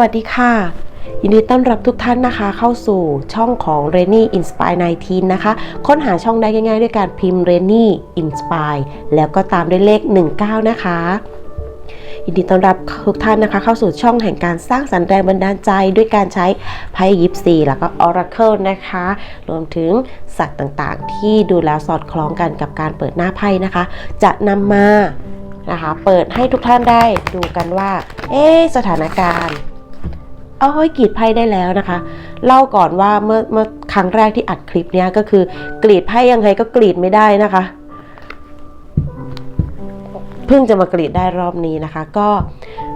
วัสดีค่ะ ยินดีต้อนรับทุกท่านนะคะ เข้าสู่ช่องของ r e n n y Inspire 19 นะคะ ค้นหาช่องได้ง่ายๆ ด้วยการพิมพ์ r e n n y Inspire แล้วก็ตามด้วยเลข 19 นะคะยินดีต้อนรับทุกท่านนะคะ เข้าสู่ช่องแห่งการสร้างสรรค์แรงบันดาลใจด้วยการใช้ไพ่ยิปซีแล้วก็ Oracle นะคะ รวมถึงสัตว์ต่างๆ ที่ดูแล้วสอดคล้องกันกับการเปิดหน้าไพ่นะคะ จะนำมานะคะ เปิดให้ทุกท่านได้ดูกันว่า เอ๊สถานการณ์ เอาให้กรีดไพ่ได้แล้วนะคะ เล่าก่อนว่าเมื่อเมื่อครั้งแรกที่อัดคลิปเนี้ยก็คือกรีดไพ่ยังไงก็กรีดไม่ได้นะคะ เพิ่งจะมากรีดได้รอบนี้นะคะ ก็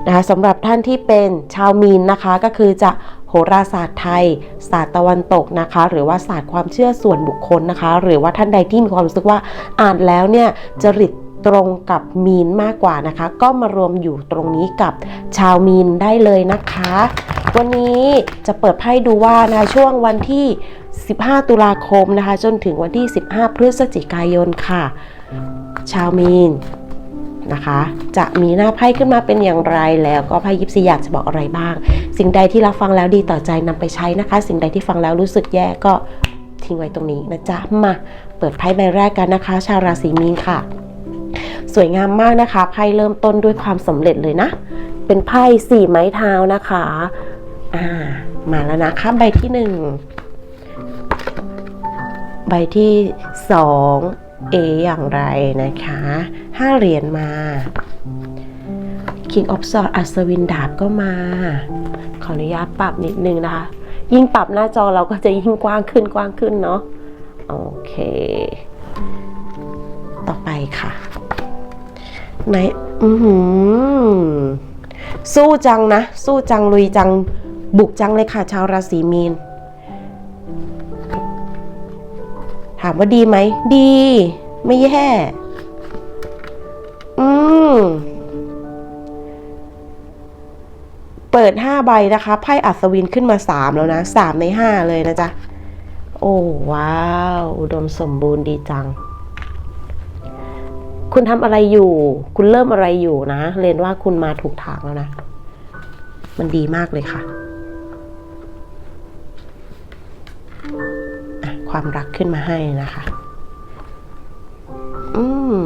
นะคะสำหรับท่านที่เป็นชาวมีนนะคะ ก็คือจะโหราศาสตร์ไทย ศาสตร์ตะวันตกนะคะ หรือว่าศาสตร์ความเชื่อส่วนบุคคลนะคะ หรือว่าท่านใดที่มีความรู้สึกว่าอ่านแล้วเนี่ยจริตตรงกับมีนมากกว่านะคะ ก็มารวมอยู่ตรงนี้กับชาวมีนได้เลยนะคะ วันนี้จะเปิดไพ่ดูว่านะช่วงวันที่ 15 ตุลาคมนะคะ จนถึงวันที่ 15 พฤศจิกายนค่ะ ชาวมีนนะคะ จะมีหน้าไพ่ขึ้นมาเป็นอย่างไรแล้วก็ไพ่ยิปซีอยากจะบอกอะไรบ้าง สิ่งใดที่เราฟังแล้วดีต่อใจนำไปใช้นะคะ สิ่งใดที่ฟังแล้วรู้สึกแย่ก็ทิ้งไว้ตรงนี้นะจ๊ะมาเปิดไพ่ใบแรกกันนะคะ ชาวราศีมีนค่ะ สวยงามมากนะคะไพ่เริ่มต้นด้วยความสำเร็จเลยนะ เป็นไพ่สี่ไม้เท้านะคะ อ่า มาแล้วนะคะใบที่หนึ่งใบที่สองเออย่างไรนะคะห้าเหรียญมา King of s w o r d อัศวินดาบก็มา ขออนุญาตปรับนิดนึงนะคะ ยิ่งปรับหน้าจอเราก็จะยิ่งกว้างขึ้นกว้างขึ้นเนาะโอเค ต่อไปค่ะไหนอือหือสู้จังนะ สู้จังลุยจัง บุกจังเลยค่ะ ชาวราศีมีน ถามว่าดีไหม ดี ไม่แย่ อืม เปิดห้าใบนะคะ ไพ่อัศวินขึ้นมาสามแล้วนะสามในห้าเลยนะจ๊ะ โอ้ว้าวอุดมสมบูรณ์ดีจัง คุณทำอะไรอยู่ คุณเริ่มอะไรอยู่นะ เรียนว่าคุณมาถูกทางแล้วนะมันดีมากเลยค่ะ ความรักขึ้นมาให้นะคะ อืม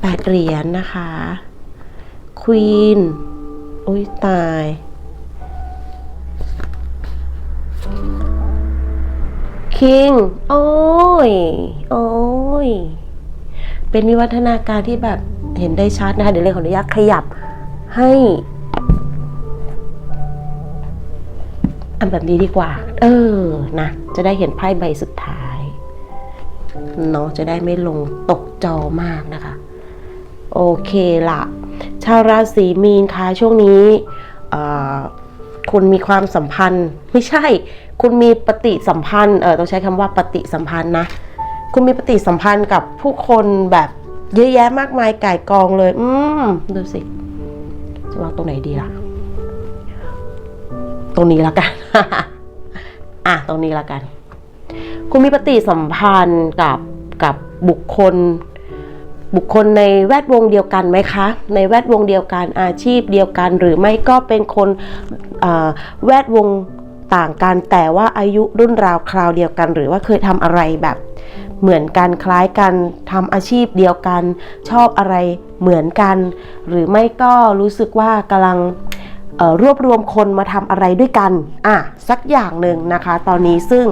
แปดเหรียญนะคะ ควีน อุ้ยตาย คิง โอ้ย โอ้ย เป็นวิวัฒนาการที่แบบเห็นได้ชัดนะคะ เดี๋ยวเลยขออนุญาตขยับให้ อันแบบนี้ดีกว่า เออนะจะได้เห็นไพ่ใบสุดท้ายเนาะจะได้ไม่ลงตกจอมากนะคะ โอเคละชาวราศีมีนคะช่วงนี้เอ่อคุณมีความสัมพันธ์ ไม่ใช่ คุณมีปฏิสัมพันธ์เออต้องใช้คำว่าปฏิสัมพันธ์นะ คุณมีปฏิสัมพันธ์กับผู้คนแบบเยอะแยะมากมายก่ายกองเลย อืมดูสิจะวางตรงไหนดีล่ะ ตรงนี้ละกัน อะตรงนี้ละกัน คุณมีปฏิสัมพันธ์กับกับบุคคล บุคคลในแวดวงเดียวกันไหมคะ ในแวดวงเดียวกันอาชีพเดียวกัน หรือไม่ก็เป็นคนแวดวงต่างกันแต่ว่าอายุรุ่นราวคราวเดียวกัน หรือว่าเคยทำอะไรแบบเหมือนกันคล้ายกันทำอาชีพเดียวกัน ชอบอะไรเหมือนกัน หรือไม่ก็รู้สึกว่ากำลัง รวบรวมคนมาทำอะไรด้วยกันอะสักอย่างหนึ่งนะคะ ตอนนี้ซึ่ง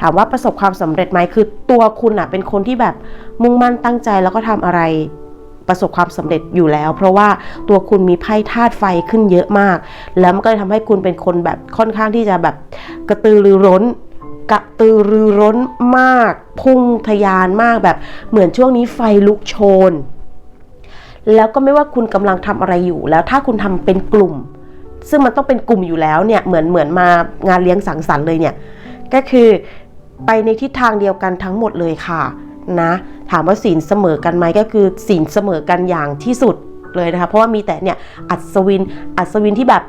ถามว่าประสบความสำเร็จไหมคือตัวคุณอะเป็นคนที่แบบมุ่งมั่นตั้งใจแล้วก็ทำอะไรประสบความสำเร็จอยู่แล้ว เพราะว่าตัวคุณมีไพ่ธาตุไฟขึ้นเยอะมาก แล้วมันก็เลยทำให้คุณเป็นคนแบบค่อนข้างที่จะแบบกระตือรือร้นกระตือรือร้นมาก พุ่งทะยานมากแบบเหมือนช่วงนี้ไฟลุกโชน แล้วก็ไม่ว่าคุณกำลังทำอะไรอยู่ แล้วถ้าคุณทำเป็นกลุ่ม ซึ่งมันต้องเป็นกลุ่มอยู่แล้วเนี่ยเหมือนเหมือนมางานเลี้ยงสังสรรค์เลยเนี่ยก็คือไปในทิศทางเดียวกันทั้งหมดเลยค่ะนะถามว่าศีลเสมอกันไหมก็คือศีลเสมอกันอย่างที่สุดเลยนะคะเพราะว่ามีแต่เนี่ยอัศวินอัศวินที่แบบ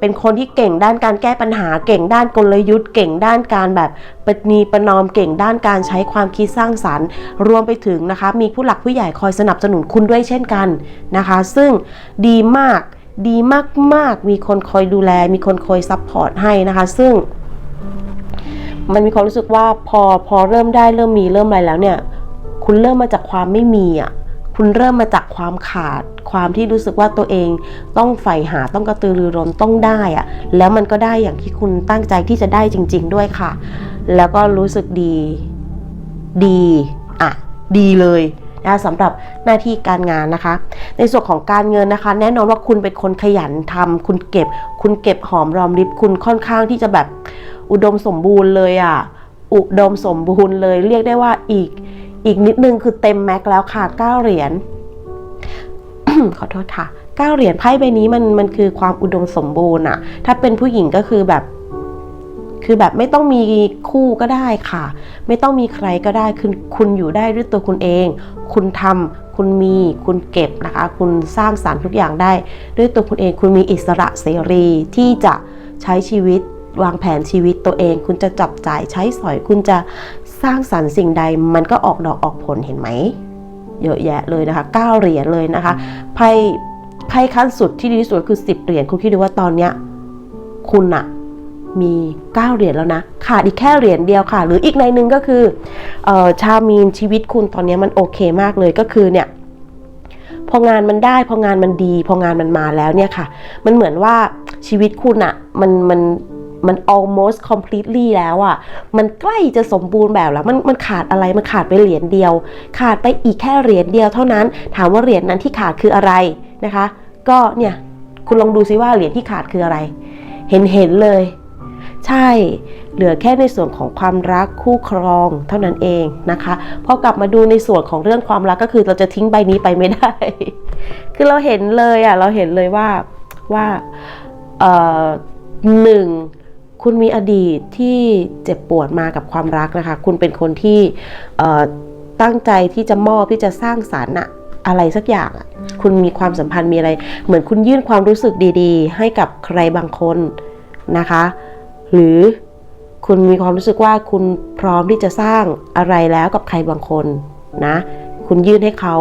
เป็นคนที่เก่งด้านการแก้ปัญหาเก่งด้านกลยุทธ์ เก่งด้านการแบบปณีประนอมเก่งด้านการใช้ความคิดสร้างสรรค์ รวมไปถึงนะคะ มีผู้หลักผู้ใหญ่คอยสนับสนุนคุณด้วยเช่นกันนะคะ ซึ่งดีมาก ดีมากๆ มีคนคอยดูแล มีคนคอยซัพพอร์ตให้นะคะ ซึ่ง มันมีความรู้สึกว่าพอพอเริ่มได้เริ่มมีเริ่มอะไรแล้วเนี่ย คุณเริ่มมาจากความไม่มีอะคุณเริ่มมาจากความขาดความที่รู้สึกว่าตัวเองต้องใฝ่หาต้องกระตือรือร้นต้องได้อะแล้วมันก็ได้อย่างที่คุณตั้งใจที่จะได้จริง ๆ ด้วยค่ะ แล้วก็รู้สึกดีดี อะ ดีเลย นะสำหรับหน้าที่การงานนะคะ ในส่วนของการเงินนะคะ แน่นอนว่าคุณเป็นคนขยันทำคุณเก็บ คุณเก็บหอมรอมริบคุณค่อนข้างที่จะแบบอุดมสมบูรณ์เลยอะอุดมสมบูรณ์เลย เรียกได้ว่าอีกอีกนิดนึงคือเต็มแม็กซ์แล้วค่ะ9เหรียญขอโทษค่ะ9เหรียญไพ่ใบนี้มันมันคือความอุดมสมบูรณ์อะถ้าเป็นผู้หญิงก็คือแบบ คือแบบไม่ต้องมีคู่ก็ได้ค่ะ ไม่ต้องมีใครก็ได้คือคุณอยู่ได้ด้วยตัวคุณเอง คุณทำคุณมีคุณเก็บนะคะ คุณสร้างสารรค์ทุกอย่างได้ ด้วยตัวคุณเองคุณมีอิสระเสรีที่จะใช้ชีวิตวางแผนชีวิตตัวเอง คุณจะจับจ่ายใช้สอย คุณจะสร้างสรรค์สิ่งใด มันก็ออกดอกออกผลเห็นไหม เยอะแยะเลยนะคะ9เหรียญเลยนะคะไพ่ไพ่ขั้นสุดที่ดีที่สุดคือ 10 เหรียญคุณคิดดูว่าตอนเนี้ยคุณอะ มี 9 เหรียญแล้วนะ ขาดอีกแค่เหรียญเดียวค่ะ หรืออีกในนึงก็คือออชามีนชีวิตคุณตอนนี้มันโอเคมากเลยก็คือเนี่ยพองานมันได้พองานมันดี พองานมันมาแล้วเนี่ยค่ะ มันเหมือนว่าชีวิตคุณอะมันมันมัน almost completely แล้วอะมันใกล้จะสมบูรณ์แบบแล้ว มันมันขาดอะไร มันขาดไปเหรียญเดียว ขาดไปอีกแค่เหรียญเดียวเท่านั้น ถามว่าเหรียญนั้นที่ขาดคืออะไรนะคะ ก็เนี่ย คุณลองดูซิว่าเหรียญที่ขาดคืออะไร เห็นเห็นเลย ใช่ เหลือแค่ในส่วนของความรักคู่ครองเท่านั้นเองนะคะ พอกลับมาดูในส่วนของเรื่องความรักก็คือเราจะทิ้งใบนี้ไปไม่ได้ คือเราเห็นเลยอะเราเห็นเลยว่าว่าหนึ่งคุณมีอดีตที่เจ็บปวดมากับความรักนะคะ คุณเป็นคนที่ตั้งใจที่จะมอบที่จะสร้างสารรค์อะอะไรสักอย่างคุณมีความสัมพันธ์มีอะไร เหมือนคุณยื่นความรู้สึกดี ๆ ให้กับใครบางคนนะคะ หรือคุณมีความรู้สึกว่าคุณพร้อมที่จะสร้างอะไรแล้วกับใครบางคนนะ คุณยื่นให้เขา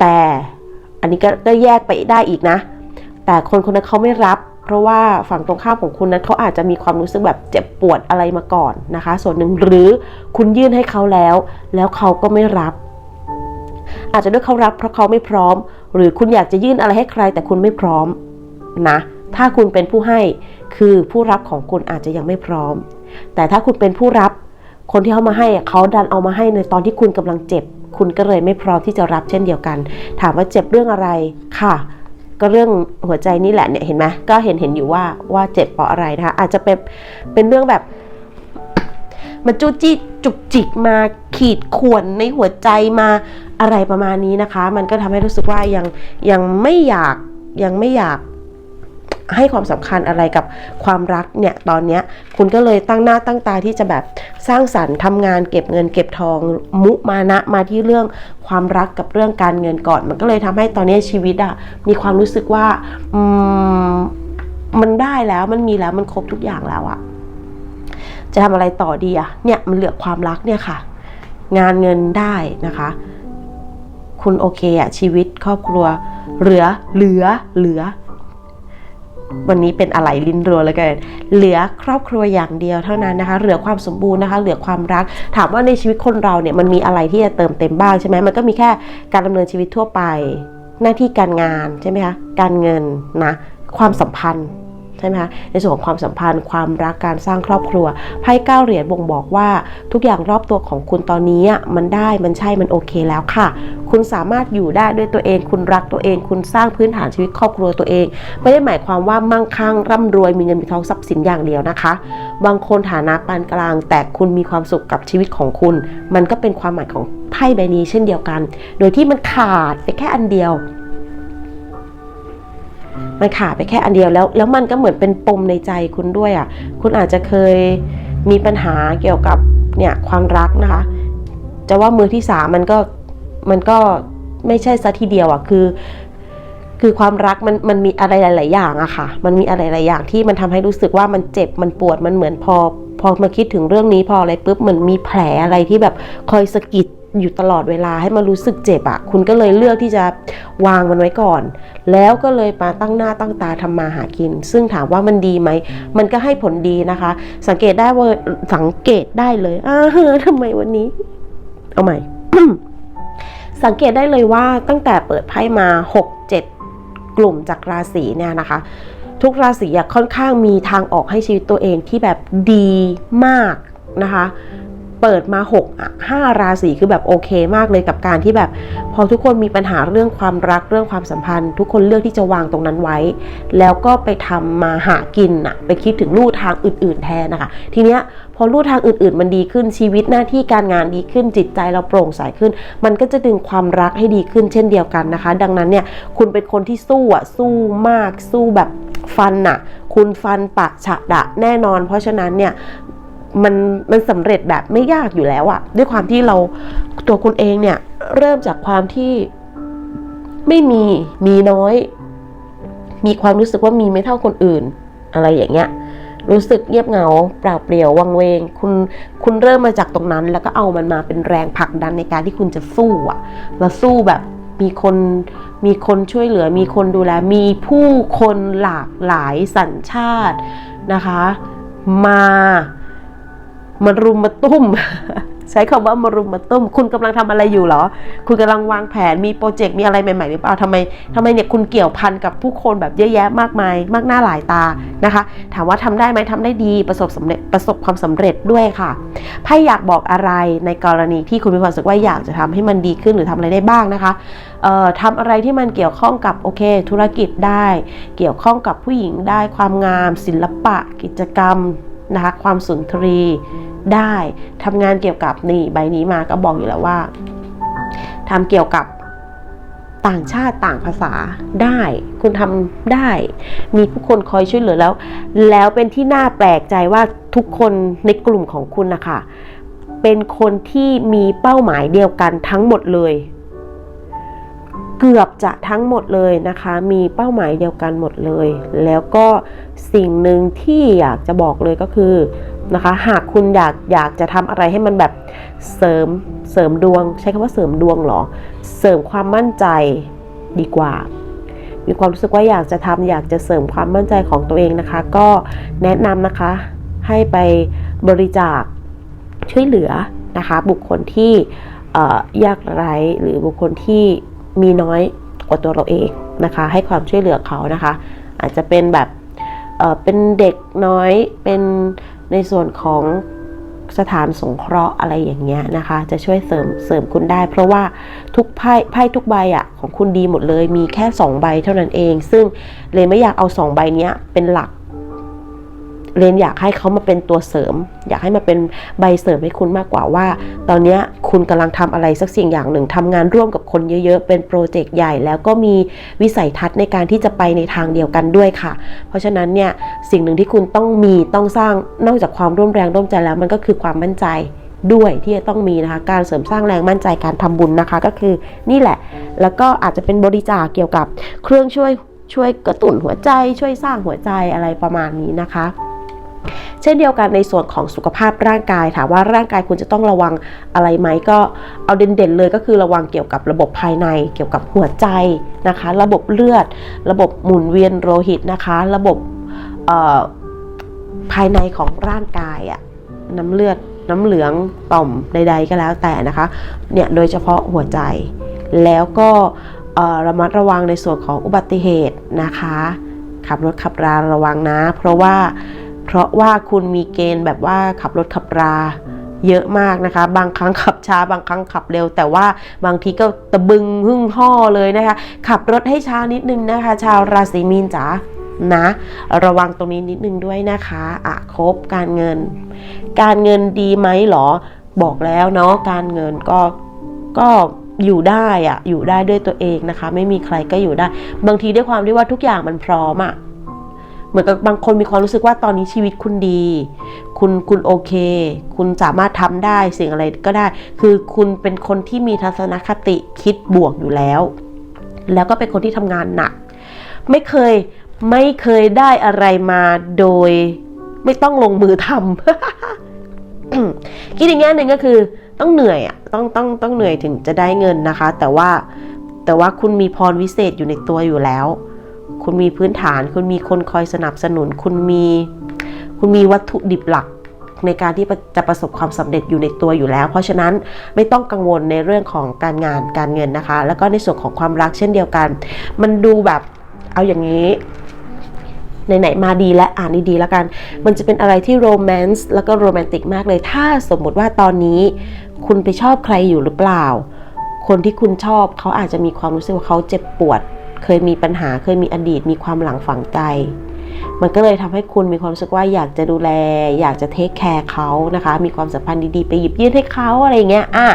แต่อันนี้ก็แยกไปได้อีกนะ แต่คนคนนั้นเขาไม่รับ เพราะว่าฝั่งตรงข้ามของคุณนั้นเขาอาจจะมีความรู้สึกแบบเจ็บปวดอะไรมาก่อนนะคะ ส่วนหนึ่งหรือคุณยื่นให้เขาแล้ว แล้วเขาก็ไม่รับ อาจจะด้วยเขารับเพราะเขาไม่พร้อม หรือคุณอยากจะยื่นอะไรให้ใคร แต่คุณไม่พร้อมนะ ถ้าคุณเป็นผู้ให้คือผู้รับของคุณอาจจะยังไม่พร้อม แต่ถ้าคุณเป็นผู้รับ คนที่เขามาให้เขาดันเอามาให้ในตอนที่คุณกำลังเจ็บ คุณก็เลยไม่พร้อมที่จะรับเช่นเดียวกัน ถามว่าเจ็บเรื่องอะไรค่ะ ก็เรื่องหัวใจนี่แหละเนี่ยเห็นไหมก็เห็นเห็นอยู่ว่าว่าเจ็บเพราะอะไรนะคะอาจจะเป็นเป็นเรื่องแบบมันจู้จี้จุกจิกมาขีดข่วนในหัวใจมาอะไรประมาณนี้นะคะ มันก็ทำให้รู้สึกว่ายังยังไม่อยากยังไม่อยาก ให้ความสำคัญอะไรกับความรักเนี่ยตอนเนี้ยคุณก็เลยตั้งหน้าตั้งตาที่จะแบบสร้างสรรค์ทำงานเก็บเงินเก็บทองมุมานะมาที่เรื่องความรักกับเรื่องการเงินก่อน มันก็เลยทำให้ตอนนี้ชีวิตอะมีความรู้สึกว่าอืมมันได้แล้วมันมีแล้วมันครบทุกอย่างแล้วอะจะทำอะไรต่อดีอะเนี่ยมันเหลือความรักเนี่ยค่ะ งานเงินได้นะคะ คุณโอเคอะชีวิตครอบครัว เหลือเหลือเหลือ วันนี้เป็นอะไรลิ้นรัวเลยกันเหลือครอบครัวอย่างเดียวเท่านั้นนะคะ เหลือความสมบูรณ์นะคะ เหลือความรัก ถามว่าในชีวิตคนเราเนี่ยมันมีอะไรที่จะเติมเต็มบ้างใช่ไหมมันก็มีแค่การดำเนินชีวิตทั่วไป หน้าที่การงานใช่ไหมคะ การเงินนะ ความสัมพันธ์ ช่ไหมคะในส่วนของความสัมพันธ์ ความรักการสร้างครอบครัวไพ่เก้าเหรียญบ่งบอกว่า ทุกอย่างรอบตัวของคุณตอนนี้มันได้มันใช่มันโอเคแล้วค่ะ คุณสามารถอยู่ได้ด้วยตัวเอง คุณรักตัวเอง คุณสร้างพื้นฐานชีวิตครอบครัวตัวเอง ไม่ได้หมายความว่ามั่งคั่งร่ำรวยมีเงินมีทองทรัพย์สินอย่างเดียวนะคะ บางคนฐานะปานกลาง แต่คุณมีความสุขกับชีวิตของคุณ มันก็เป็นความหมายของไพ่ใบนี้เช่นเดียวกัน โดยที่มันขาดไปแค่อันเดียว มันขาดไปแค่อันเดียวแล้ว แล้วมันก็เหมือนเป็นปมในใจคุณด้วยอะ คุณอาจจะเคยมีปัญหาเกี่ยวกับเนี่ยความรักนะคะ จะว่ามือที่สามมันก็มันก็ไม่ใช่ซะทีเดียวอะคือคือความรักมันมันมีอะไรหลาย ๆ อย่างอะค่ะ มันมีอะไรหลายอย่างที่มันทำให้รู้สึกว่ามันเจ็บมันปวดมันเหมือนพอ พอมาคิดถึงเรื่องนี้พออะไรปุ๊บเหมือนมีแผลอะไรที่แบบคอยสะกิด อยู่ตลอดเวลาให้มันรู้สึกเจ็บอะคุณก็เลยเลือกที่จะวางมันไว้ก่อน แล้วก็เลยมาตั้งหน้าตั้งตาทำมาหากิน ซึ่งถามว่ามันดีไหม มันก็ให้ผลดีนะคะ สังเกตได้ว่าสังเกตได้เลยอ้าเฮ้อทำไมวันนี้ เอาใหม่ สังเกตได้เลยว่าตั้งแต่เปิดไพ่มา6-7 กลุ่มจากราศีเนี่ยนะคะทุกราศีค่อนข้างมีทางออกให้ชีวิตตัวเองที่แบบดีมากนะคะ เปิดมา6อะ5ราศีคือแบบโอเคมากเลยกับการที่แบบพอทุกคนมีปัญหาเรื่องความรักเรื่องความสัมพันธ์ ทุกคนเลือกที่จะวางตรงนั้นไว้ แล้วก็ไปทำมาหากินน่ะไปคิดถึงลู่ทางอื่น ๆ แทนนะคะ ทีเนี้ยพอลู่ทางอื่น ๆ มันดีขึ้นชีวิตหน้าที่การงานดีขึ้นจิตใจเราโปร่งใสขึ้น มันก็จะดึงความรักให้ดีขึ้นเช่นเดียวกันนะคะ ดังนั้นเนี่ยคุณเป็นคนที่สู้อะสู้มากสู้แบบฟันน่ะคุณฟันปากฉะดะแน่นอน เพราะฉะนั้นเนี่ย มันมันสำเร็จแบบไม่ยากอยู่แล้วอะด้วยความที่เราตัวคุณเองเนี่ย เริ่มจากความที่ไม่มีมีน้อย มีความรู้สึกว่ามีไม่เท่าคนอื่น อะไรอย่างเงี้ย รู้สึกเงียบเหงาเปล่าเปลี่ยววังเวง คุณคุณเริ่มมาจากตรงนั้น แล้วก็เอามันมาเป็นแรงผลักดันในการที่คุณจะสู้อะแล้วสู้แบบมีคนมีคนช่วยเหลือ มีคนดูแล มีผู้คนหลากหลายสัญชาตินะคะ มา มารุมมาตุ้ม ใช้คำว่ามารุมมาตุ้ม คุณกำลังทำอะไรอยู่เหรอ คุณกำลังวางแผนมีโปรเจกต์มีอะไรใหม่ๆหรือเปล่าทำไมทำไมเนี่ยคุณเกี่ยวพันกับผู้คนแบบเยอะแยะมากมาย มากหน้าหลายตานะคะ ถามว่าทำได้ไหมทำได้ดีประสบสำเร็จประสบความสำเร็จด้วยค่ะไพ่อยากบอกอะไรในกรณีที่คุณมีความรู้สึกว่าอยากจะทำให้มันดีขึ้นหรือทำอะไรได้บ้างนะคะเอ่อทำอะไรที่มันเกี่ยวข้องกับโอเค ธุรกิจได้ เกี่ยวข้องกับผู้หญิงได้ความงาม ศิลปะ กิจกรรมนะคะความสุนทรี ได้ทำงานเกี่ยวกับนี่ใบนี้มาก็บอกอยู่แล้วว่าทำเกี่ยวกับต่างชาติต่างภาษาได้ คุณทำได้ มีผู้คนคอยช่วยเหลือแล้ว แล้วเป็นที่น่าแปลกใจว่าทุกคนในกลุ่มของคุณนะคะเป็นคนที่มีเป้าหมายเดียวกันทั้งหมดเลย เกือบจะทั้งหมดเลยนะคะ มีเป้าหมายเดียวกันหมดเลย แล้วก็สิ่งหนึ่งที่อยากจะบอกเลยก็คือ นะคะ หากคุณอยากอยากจะทำอะไรให้มันแบบเสริมเสริมดวง ใช้คำว่าเสริมดวงหรอ เสริมความมั่นใจดีกว่า มีความรู้สึกว่าอยากจะทำอยากจะเสริมความมั่นใจของตัวเองนะคะ ก็แนะนำนะคะให้ไปบริจาคช่วยเหลือนะคะ บุคคลที่ยากไร้หรือบุคคลที่มีน้อยกว่าตัวเราเองนะคะ ให้ความช่วยเหลือเขานะคะ อาจจะเป็นแบบเเป็นเด็กน้อยเป็น ในส่วนของสถานสงเคราะห์อะไรอย่างเงี้ยนะคะ จะช่วยเสริมเสริมคุณได้ เพราะว่าทุกไพ่ไพ่ทุกใบอะ่ะของคุณดีหมดเลย มีแค่ 2 ใบเท่านั้นเอง ซึ่งเลยไม่อยากเอา 2 ใบเนี้ยเป็นหลัก เรนอยากให้เขามาเป็นตัวเสริม อยากให้มาเป็นใบเสริมให้คุณมากกว่าว่า ตอนนี้คุณกำลังทำอะไรสักสิ่งอย่างหนึ่งทำงานร่วมกับคนเยอะๆ เป็นโปรเจกต์ใหญ่ แล้วก็มีวิสัยทัศน์ในการที่จะไปในทางเดียวกันด้วยค่ะ เพราะฉะนั้นเนี่ยสิ่งหนึ่งที่คุณต้องมีต้องสร้างนอกจากความร่วมแรงร่วมใจแล้วมันก็คือความมั่นใจด้วยที่จะต้องมีนะคะการเสริมสร้างแรงมั่นใจการทำบุญนะคะ ก็คือนี่แหละ แล้วก็อาจจะเป็นบริจาคเกี่ยวกับเครื่องช่วยช่วยกระตุ้นหัวใจ ช่วยสร้างหัวใจอะไรประมาณนี้นะคะ เช่นเดียวกันในส่วนของสุขภาพร่างกายถามว่าร่างกายคุณจะต้องระวังอะไรไหมก็เอาเด่นๆเลยก็คือระวังเกี่ยวกับระบบภายใน เกี่ยวกับหัวใจนะคะ ระบบเลือด ระบบหมุนเวียนโลหิตนะคะ ระบบเอ่อภายในของร่างกายอะน้ำเลือดน้ำเหลืองต่อมใด ๆ ก็แล้วแต่นะคะเนี่ยโดยเฉพาะหัวใจ แล้วก็ระมัดระวังในส่วนของอุบัติเหตุนะคะ ขับรถขับราระวังนะ เพราะว่า ราะว่าคุณมีเกณฑ์แบบว่าขับรถขับราเยอะมากนะคะ บางครั้งขับช้า บางครั้งขับเร็ว แต่ว่าบางทีก็ตะบึงหึ่งห่อเลยนะคะ ขับรถให้ช้านิดนึงนะคะ ชาวราศีมีนจ๋านะ ระวังตรงนี้นิดนึงด้วยนะคะอะครบการเงิน การเงินดีไหมหรอ บอกแล้วเนาะการเงินก็ก็อยู่ได้อะอยู่ได้ด้วยตัวเองนะคะ ไม่มีใครก็อยู่ได้ บางทีด้วยความที่ว่าทุกอย่างมันพร้อมอะ เหมือนกับบางคนมีความรู้สึกว่าตอนนี้ชีวิตคุณดี คุณคุณโอเค คุณสามารถทำได้สิ่งอะไรก็ได้ คือคุณเป็นคนที่มีทัศนคติคิดบวกอยู่แล้ว แล้วก็เป็นคนที่ทำงานหนัก ไม่เคยไม่เคยได้อะไรมาโดยไม่ต้องลงมือทำคิดอีกแง่หนึ่งก็คือ ต้องเหนื่อยอะต้องต้องต้องเหนื่อยถึงจะได้เงินนะคะ แต่ว่าแต่ว่าคุณมีพรวิเศษอยู่ในตัวอยู่แล้ว คุณมีพื้นฐาน คุณมีคนคอยสนับสนุน คุณมี คุณมีวัตถุดิบหลักในการที่จะประสบความสำเร็จอยู่ในตัวอยู่แล้ว เพราะฉะนั้นไม่ต้องกังวลในเรื่องของการงานการเงินนะคะ แล้วก็ในส่วนของความรักเช่นเดียวกัน มันดูแบบเอาอย่างนี้ไหนๆมาดีและอ่านดีๆแล้วกัน มันจะเป็นอะไรที่โรแมนต์แล้วก็โรแมนติกมากเลย ถ้าสมมุติว่าตอนนี้ คุณไปชอบใครอยู่หรือเปล่า คนที่คุณชอบเขาอาจจะมีความรู้สึกว่าเขาเจ็บปวด เคยมีปัญหาเคยมีอดีต มีความหลังฝังใจ มันก็เลยทำให้คุณมีความรู้สึกว่าอยากจะดูแล อยากจะเทคแคร์เขานะคะ มีความสัมพันธ์ดีๆ ไปหยิบยื่นให้เขาอะไรเงี้ยอะ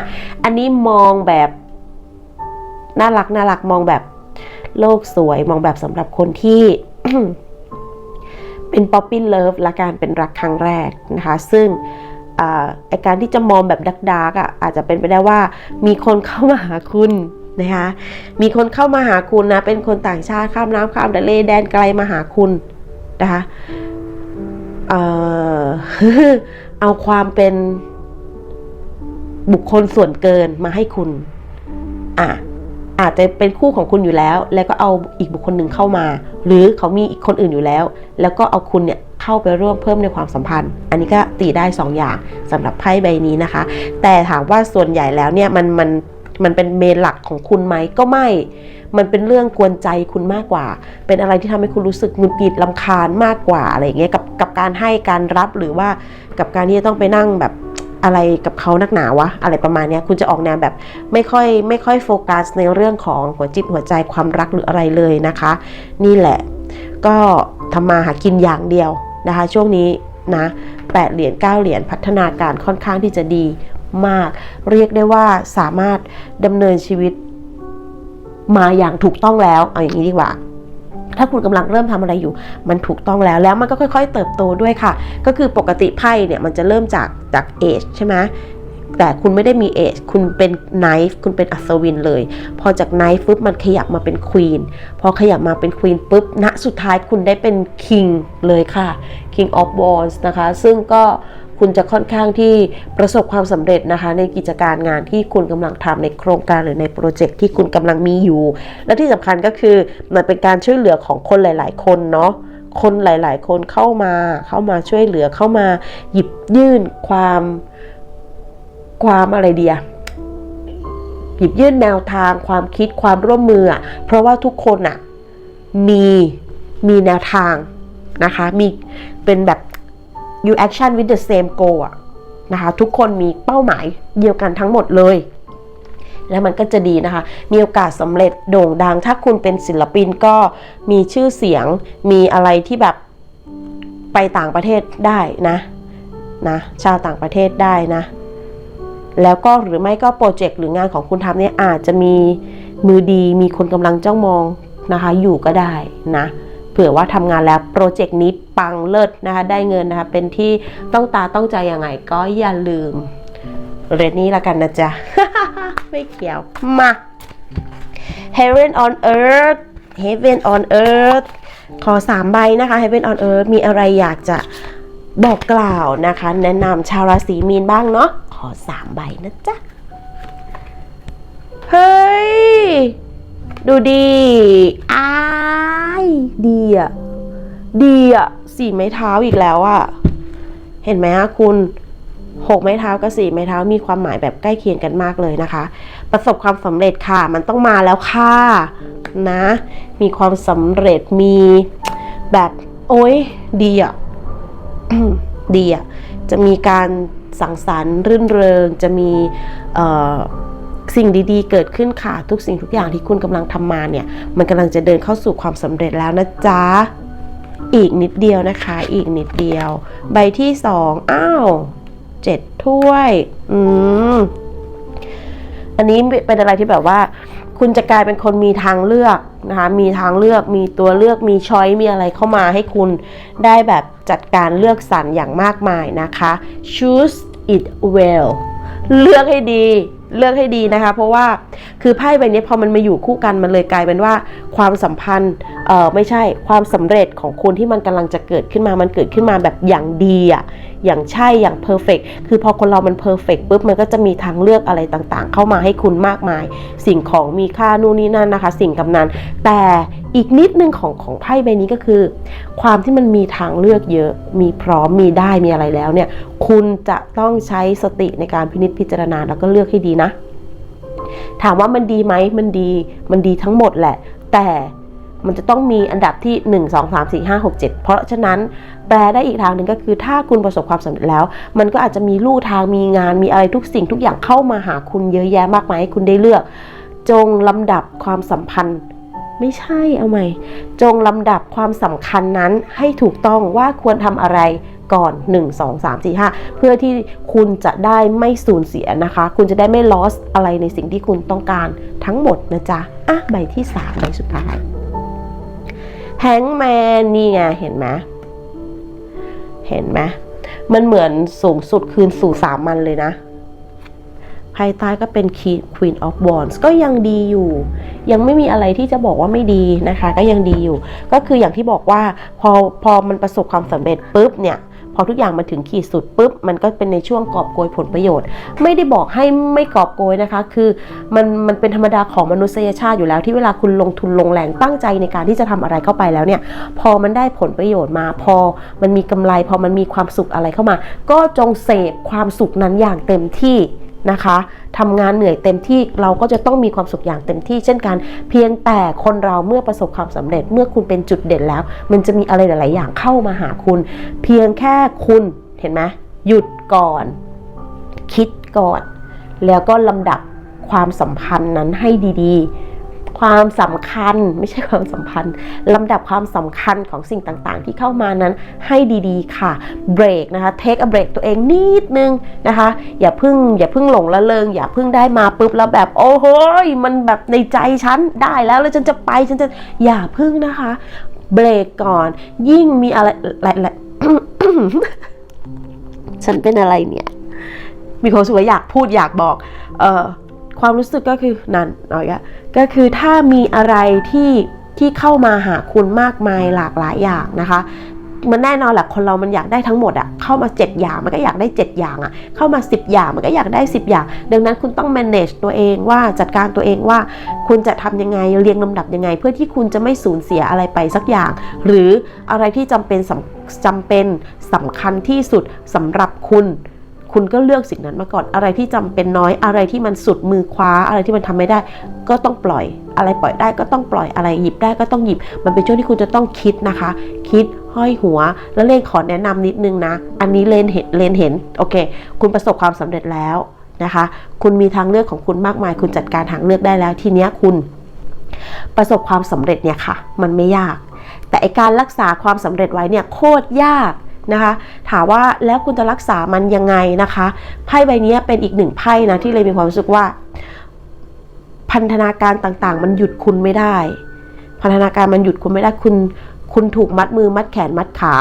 อันนี้มองแบบน่ารักน่ารักมองแบบโลกสวยมองแบบสำหรับคนที่เป็นป๊อปปี้เลิฟและการเป็นรักครั้งแรกนะคะ ซึ่งไอการที่จะมองแบบดักดาร์กอะอาจจะเป็นไปได้ว่ามีคนเข้ามาหาคุณ นะคะมีคนเข้ามาหาคุณนะ เป็นคนต่างชาติข้ามน้ำข้ามทะเลแดนไกลมาหาคุณนะคะเออเอาความเป็นบุคคลส่วนเกินมาให้คุณอะอาจจะเป็นคู่ของคุณอยู่แล้ว แล้วก็เอาอีกบุคคลหนึ่งเข้ามา หรือเขามีอีกคนอื่นอยู่แล้ว แล้วก็เอาคุณเนี่ยเข้าไปร่วมเพิ่มในความสัมพันธ์ อันนี้ก็ตีได้ 2ออย่างสำหรับไพ่ใบนี้นะคะ แต่ถามว่าส่วนใหญ่แล้วเนี่ยมันมัน มันเป็นเมนหลักของคุณไหมก็ไม่ มันเป็นเรื่องกวนใจคุณมากกว่า เป็นอะไรที่ทำให้คุณรู้สึกหงุดหงิดลำคาญมากกว่าอะไรอย่างเงี้ยกับกับการให้การรับหรือว่ากับการที่จะต้องไปนั่งแบบอะไรกับเขานักหนาวะ อะไรประมาณนี้คุณจะออกแนวแบบไม่ค่อยไม่ค่อยโฟกัสในเรื่องของหัวจิตหัวใจความรักหรืออะไรเลยนะคะ นี่แหละ ก็ทำมาหากินอย่างเดียวนะคะ ช่วงนี้นะแปดเหรียญเก้าเหรียญพัฒนาการค่อนข้างที่จะดี มาก เรียกได้ว่าสามารถดำเนินชีวิตมาอย่างถูกต้องแล้วเอาอย่างนี้ดีกว่าถ้าคุณกำลังเริ่มทำอะไรอยู่ มันถูกต้องแล้วแล้วมันก็ค่อย ๆ เติบโตด้วยค่ะ ก็คือปกติไพ่เนี่ยมันจะเริ่มจากจากเอจใช่ไหมแต่คุณไม่ได้มีเอจคุณเป็นไนฟ์คุณเป็นอัศวินเลย พอจากไนฟ์ปุ๊บมันขยับมาเป็นควีนพอขยับมาเป็นควีนปุ๊บณสุดท้ายคุณได้เป็นคิงเลยค่ะ King of Wands นะคะ ซึ่งก็ คุณจะค่อนข้างที่ประสบความสำเร็จนะคะ ในกิจการงานที่คุณกำลังทำในโครงการหรือในโปรเจกต์ที่คุณกำลังมีอยู่ และที่สำคัญก็คือมันเป็นการช่วยเหลือของคนหลาย ๆ คนเนาะคนหลาย ๆ คนเข้ามาเข้ามาช่วยเหลือเข้ามาหยิบยื่นความความอะไรเดียหยิบยื่นแนวทางความคิดความร่วมมืออะเพราะว่าทุกคนอะมีมีแนวทางนะคะ มีเป็นแบบ you action with the same goal อะนะคะทุกคนมีเป้าหมายเดียวกันทั้งหมดเลย แล้วมันก็จะดีนะคะ มีโอกาสสำเร็จโด่งดัง ถ้าคุณเป็นศิลปินก็มีชื่อเสียง มีอะไรที่แบบไปต่างประเทศได้นะนะชาวต่างประเทศได้นะ แล้วก็หรือไม่ก็โปรเจกต์หรืองานของคุณทำเนี่ยอาจจะมีมือดีมีคนกำลังจ้องมองนะคะอยู่ก็ได้นะ ผื่อว่าทำงานแล้วโปรเจกต์นี้ปังเลิศนะคะได้เงินนะคะเป็นที่ต้องตาต้องใจยังไงก็อย่าลืมเรนนี้ละกันนะจ๊ะ ไม่เกี่ยว มา Heaven on Earth Heaven on Earth ขอสามใบนะคะ Heaven on Earth มีอะไรอยากจะบอกกล่าวนะคะ แนะนำชาวราศีมีนบ้างเนาะขอสามใบนะจ๊ะ เฮ้ย ดูดีอ้ายดีอะดีอะสี่ไม้เท้าอีกแล้วอะเห็นไหมคะคุณหกไม้เท้ากับสี่ไม้เท้ามีความหมายแบบใกล้เคียงกันมากเลยนะคะ ประสบความสำเร็จค่ะ มันต้องมาแล้วค่ะนะ มีความสำเร็จมีแบบโอ้ยดีอะดีอะจะมีการสังสรรค์รื่นเริงจะมีเอ่อ สิ่งดีๆ เกิดขึ้นค่ะ ทุกสิ่งทุกอย่างที่คุณกำลังทำมาเนี่ย มันกำลังจะเดินเข้าสู่ความสำเร็จแล้วนะจ๊ะ อีกนิดเดียวนะคะ อีกนิดเดียว ใบที่สองอ้าวเจ็ดถ้วย อืม อันนี้เป็นอะไรที่แบบว่า คุณจะกลายเป็นคนมีทางเลือกนะคะ มีทางเลือก มีตัวเลือก มีช้อย มีอะไรเข้ามาให้คุณได้แบบจัดการเลือกสรรอย่างมากมายนะคะ choose it well เลือกให้ดี เลือกให้ดีนะคะ เพราะว่าคือไพ่ใบนี้พอมันมาอยู่คู่กันมันเลยกลายเป็นว่าความสัมพันธ์เออไม่ใช่ความสำเร็จของคุณที่มันกำลังจะเกิดขึ้นมามันเกิดขึ้นมาแบบอย่างดีอะ อย่างใช่อย่างเพอร์เฟกคือพอคนเรามันเพอร์เฟกปุ๊บมันก็จะมีทางเลือกอะไรต่างๆ เข้ามาให้คุณมากมาย สิ่งของมีค่านู่นนี่นั่นนะคะ สิ่งกำนันแต่อีกนิดนึงของของไพ่ใบนี้ก็คือ ความที่มันมีทางเลือกเยอะ มีพร้อมมีได้มีอะไรแล้วเนี่ย คุณจะต้องใช้สติในการพินิจพิจารณาแล้วก็เลือกให้ดีนะ ถามว่ามันดีไหมมันดีมันดีทั้งหมดแหละ แต่ มันจะต้องมีอันดับที่ 1 2 3 4 5 6 7 เพราะฉะนั้นแปลได้อีกทางหนึ่งก็คือ ถ้าคุณประสบความสำเร็จแล้ว มันก็อาจจะมีลู่ทางมีงานมีอะไรทุกสิ่งทุกอย่างเข้ามาหาคุณเยอะแยะมากมายให้คุณได้เลือก จงลำดับความสัมพันธ์ ไม่ใช่เอาใหม่ จงลำดับความสำคัญนั้นให้ถูกต้องว่าควรทำอะไรก่อน 1 2 3 4 5 เพื่อที่คุณจะได้ไม่สูญเสียนะคะ คุณจะได้ไม่ loss อะไรในสิ่งที่คุณต้องการทั้งหมดนะจ๊ะ อะ ใบที่ 3 ใบสุดท้าย แฮงแมนนี่ไงเห็นไหมเห็นไหมมันเหมือนสูงสุดคืนสู่สามันเลยนะ ภายใต้ก็เป็น Queen of Wands ก็ยังดีอยู่ ยังไม่มีอะไรที่จะบอกว่าไม่ดีนะคะ ก็ยังดีอยู่ ก็คืออย่างที่บอกว่าพอพอมันประสบความสำเร็จปุ๊บเนี่ย อทุกอย่างมาถึงขีดสุดปุ๊บมันก็เป็นในช่วงกอบโกยผลประโยชน์ ไม่ได้บอกให้ไม่กอบโกยนะคะ คือมันมันเป็นธรรมดาของมนุษยชาติอยู่แล้วที่เวลาคุณลงทุนลงแรงตั้งใจในการที่จะทำอะไรเข้าไปแล้วเนี่ยพอมันได้ผลประโยชน์มา พอมันมีกำไร พอมันมีความสุขอะไรเข้ามา ก็จงเสพความสุขนั้นอย่างเต็มที่ นะคะทำงานเหนื่อยเต็มที่เราก็จะต้องมีความสุขอย่างเต็มที่ เช่นกัน เพียงแต่คนเราเมื่อประสบความสำเร็จเมื่อคุณเป็นจุดเด่นแล้ว มันจะมีอะไรหลาย ๆ อย่างเข้ามาหาคุณ เพียงแค่คุณเห็นไหมหยุดก่อน คิดก่อน แล้วก็ลำดับความสัมพันธ์นั้นให้ดี ๆ ความสำคัญไม่ใช่ความสัมพันธ์ลำดับความสำคัญของสิ่งต่างๆ ที่เข้ามานั้นให้ดีๆ ค่ะเบรกนะคะเทคเบรกตัวเองนิดนึงนะคะ อย่าพึ่งอย่าพึ่งหลงละเลงอย่าพึ่งได้มาปุ๊บแล้วแบบโอ้โหมันแบบในใจฉันได้แล้วแล้วฉันจะไปฉันจะอย่าพึ่งนะคะเบรกก่อน ยิ่งมีอะไรหลายๆฉันเป็นอะไรเนี่ย มีความสึกว่าอยากพูดอยากบอก เออ ความรู้สึกก็คือนั่นเอาอีกแล้วก็คือถ้ามีอะไรที่ที่เข้ามาหาคุณมากมายหลากหลายอย่างนะคะ มันแน่นอนแหละคนเรามันอยากได้ทั้งหมดอะเข้ามา 7 อย่างมันก็อยากได้ 7 อย่างอะเข้ามา 10 อย่างมันก็อยากได้ 10 อย่าง ดังนั้นคุณต้อง manage ตัวเองว่าจัดการตัวเองว่า คุณจะทำยังไงเรียงลำดับยังไง เพื่อที่คุณจะไม่สูญเสียอะไรไปสักอย่าง หรืออะไรที่จำเป็นสำจำเป็นสำคัญที่สุดสำหรับคุณ คุณก็เลือกสิ่งนั้นมาก่อนอะไรที่จำเป็นน้อยอะไรที่มันสุดมือคว้าอะไรที่มันทำไม่ได้ ก็ต้องปล่อย อะไรปล่อยได้ก็ต้องปล่อยอะไรหยิบได้ก็ต้องหยิบ มันเป็นช่วงที่คุณจะต้องคิดนะคะ คิดห้อยหัว แล้วเลนขอแนะนำนิดนึงนะ อันนี้เลนเห็นเลนเห็นโอเค คุณประสบความสำเร็จแล้วนะคะ คุณมีทางเลือกของคุณมากมาย คุณจัดการทางเลือกได้แล้วทีเนี้ยคุณ ประสบความสำเร็จเนี่ยค่ะ มันไม่ยาก แต่ไอการรักษาความสำเร็จไว้เนี่ยโคตรยาก นะคะ ถามว่าแล้วคุณจะรักษามันยังไงนะคะไพ่ใบนี้เป็นอีกหนึ่งไพ่นะที่เลยมีความรู้สึกว่า พันธนาการต่างๆ มันหยุดคุณไม่ได้ พันธนาการมันหยุดคุณไม่ได้คุณ คุณถูกมัดมือมัดแขนมัดขา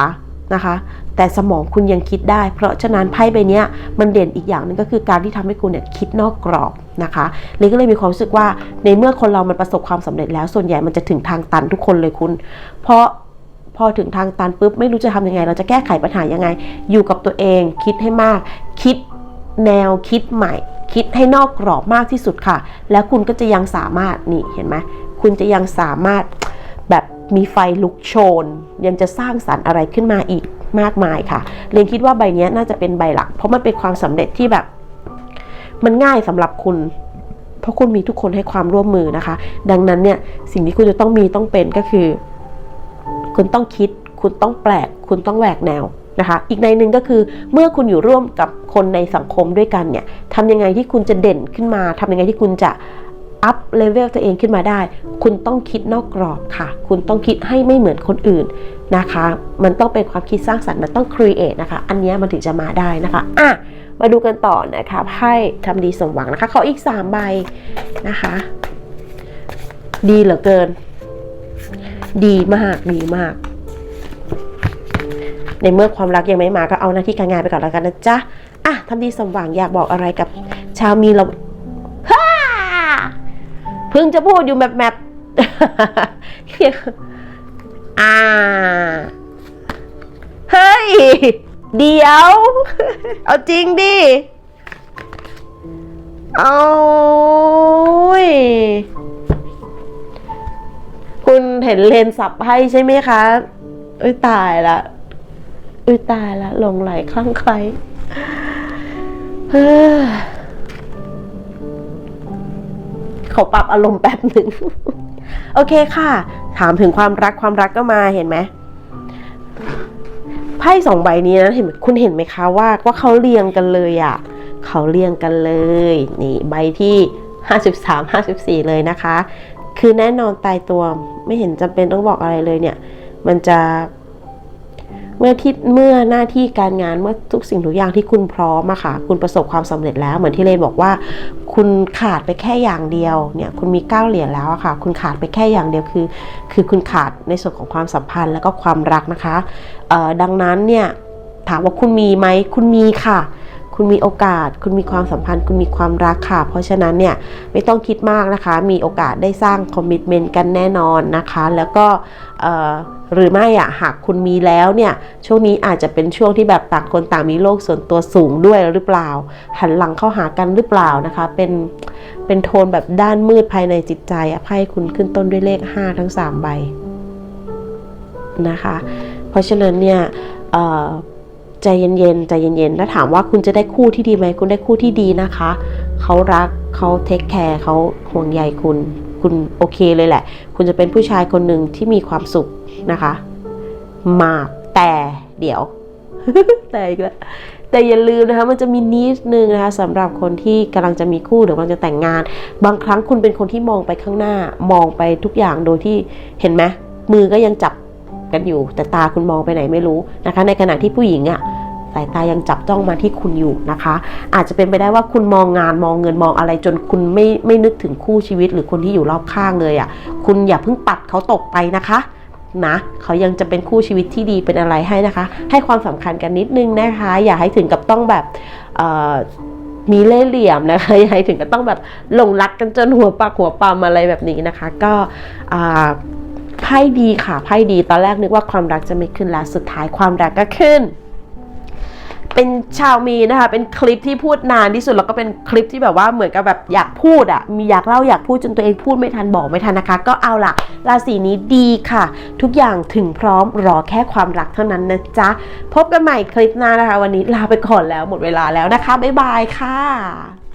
นะคะ แต่สมองคุณยังคิดได้ เพราะฉะนั้นไพ่ใบนี้มันเด่นอีกอย่างนึงก็คือการที่ทำให้คุณเนี่ยคิดนอกกรอบนะคะเลยก็เลยมีความรู้สึกว่าในเมื่อคนเรามันประสบความสำเร็จแล้วส่วนใหญ่มันจะถึงทางตันทุกคนเลยคุณ เพราะ พอถึงทางตันปุ๊บไม่รู้จะทำยังไง เราจะแก้ไขปัญหายังไง อยู่กับตัวเองคิดให้มาก คิดแนวคิดใหม่ คิดให้นอกกรอบมากที่สุดค่ะ แล้วคุณก็จะยังสามารถนี่เห็นไหมคุณจะยังสามารถแบบมีไฟลุกโชน ยังจะสร้างสรรค์อะไรขึ้นมาอีกมากมายค่ะเรียนคิดว่าใบนี้น่าจะเป็นใบหลัก เพราะมันเป็นความสำเร็จที่แบบ มันง่ายสำหรับคุณ เพราะคุณมีทุกคนให้ความร่วมมือนะคะ ดังนั้นเนี่ยสิ่งที่คุณจะต้องมีต้องเป็นก็คือ คุณต้องคิด คุณต้องแปลก คุณต้องแหวกแนวนะคะ อีกในหนึ่งก็คือเมื่อคุณอยู่ร่วมกับคนในสังคมด้วยกันเนี่ยทำยังไงที่คุณจะเด่นขึ้นมาทำยังไงที่คุณจะอัพเลเวลตัวเองขึ้นมาได้ คุณต้องคิดนอกกรอบค่ะ คุณต้องคิดให้ไม่เหมือนคนอื่นนะคะ มันต้องเป็นความคิดสร้างสรรค์ มันต้อง create นะคะ อันนี้มันถึงจะมาได้นะคะ อะ มาดูกันต่อนะคะไพ่ทำดีสมหวังนะคะ ขออีก 3 ใบนะคะ ดีเหลือเกิน ดีมากดีมาก ในเมื่อความรักยังไม่มาก็เอาหน้าที่การงานไปก่อนแล้วกันนะจ๊ะอะทำดีสมหวังอยากบอกอะไรกับ ชาวมีเระเพิ่งจะพูดอยู่แบบแบบอ่า เฮ้ย เดี๋ยว เอาจริงดิ เอาย คุณเห็นเลนสับให้ใช่ไหมคะเอ้ยตายละเอ้ยตายละหลงไหลคลั่งไคล้เขอปรับอารมณ์แป๊บหนึ่ง โอเคค่ะ ถามถึงความรักความรักก็มาเห็นไหมไพ่สองใบนี้นะเห็นคุณเห็นไหมคะว่าว่าเขาเรียงกันเลยอะ่ะเขาเรียงกันเลย นี่ใบที่ 53 54 เลยนะคะ คือแน่นอนตายตัวไม่เห็นจำเป็นต้องบอกอะไรเลยเนี่ย มันจะเมื่อที่เมื่อหน้าที่การงานเมื่อทุกสิ่งทุกอย่างที่คุณพร้อมอะค่ะ คุณประสบความสำเร็จแล้ว เหมือนที่เลนบอกว่า คุณขาดไปแค่อย่างเดียวเนี่ยคุณมีเก้าเหรียญแล้วอะค่ะ คุณขาดไปแค่อย่างเดียวคือ คือคุณขาดในส่วนของความสัมพันธ์แล้วก็ความรักนะคะเอ่อดังนั้นเนี่ยถามว่าคุณมีไหมคุณมีค่ะ คุณมีโอกาส คุณมีความสัมพันธ์ คุณมีความรักค่ะ เพราะฉะนั้นเนี่ยไม่ต้องคิดมากนะคะ มีโอกาสได้สร้างคอมมิชเมนต์กันแน่นอนนะคะ แล้วก็หรือไม่อะหากคุณมีแล้วเนี่ยช่วงนี้อาจจะเป็นช่วงที่แบบต่างคนต่างมีโลกส่วนตัวสูงด้วยหรือเปล่า หันหลังเข้าหากันหรือเปล่านะคะ เป็นเป็นโทนแบบด้านมืดภายในจิตใจอะไพ่คุณขึ้นต้นด้วยเลข 5 ทั้ง 3 ใบนะคะ เพราะฉะนั้นเนี่ย ใจเย็นๆใจเย็นๆถ้าถามว่าคุณจะได้คู่ที่ดีไหมคุณได้คู่ที่ดีนะคะ เขารักเขาเทคแคร์เขาห่วงใยคุณ คุณโอเคเลยแหละ คุณจะเป็นผู้ชายคนหนึ่งที่มีความสุขนะคะ มากแต่เดี๋ยว แต่อีกแล้วแต่อย่าลืมนะคะมันจะมีนิดนึงนะคะสำหรับคนที่กำลังจะมีคู่หรือกำลังจะแต่งงาน บางครั้งคุณเป็นคนที่มองไปข้างหน้า มองไปทุกอย่างโดยที่เห็นไหมมือก็ยังจับ กันอยู่ แต่ตาคุณมองไปไหนไม่รู้นะคะ ในขณะที่ผู้หญิงอะ่ะสายตายังจับจ้องมาที่คุณอยู่นะคะ อาจจะเป็นไปได้ว่าคุณมองงานมองเงินมองอะไรจนคุณไม่ไม่นึกถึงคู่ชีวิตหรือคนที่อยู่รอบข้างเลยอะ่ะคุณอย่าเพิ่งปัดเขาตกไปนะคะนะเขายังจะเป็นคู่ชีวิตที่ดีเป็นอะไรให้นะคะ ให้ความสำคัญกันนิดนึงนะคะ อย่าให้ถึงกับต้องแบบมีเล่ห์เหลี่ยมนะคะอย่าให้ถึงกับต้องแบบหลงรักกันจนหัวปากหัวปั๊มอะไรแบบนี้นะคะ ก็อ่า ไพ่ดีค่ะไพ่ดีตอนแรกนึกว่าความรักจะไม่ขึ้นแล้วสุดท้ายความรักก็ขึ้น เป็นชาวมีนะคะ เป็นคลิปที่พูดนานที่สุดแล้วก็เป็นคลิปที่แบบว่าเหมือนกับแบบอยากพูดอะ่ะมีอยากเล่าอยากพูดจนตัวเองพูดไม่ทันบอกไม่ทันนะคะ ก็เอาล่ะราศีนี้ดีค่ะ ทุกอย่างถึงพร้อมรอแค่ความรักเท่านั้นนะจ๊ะพบกันใหม่คลิปหน้านะคะ วันนี้ลาไปก่อนแล้วหมดเวลาแล้วนะคะบ๊ายบายค่ะ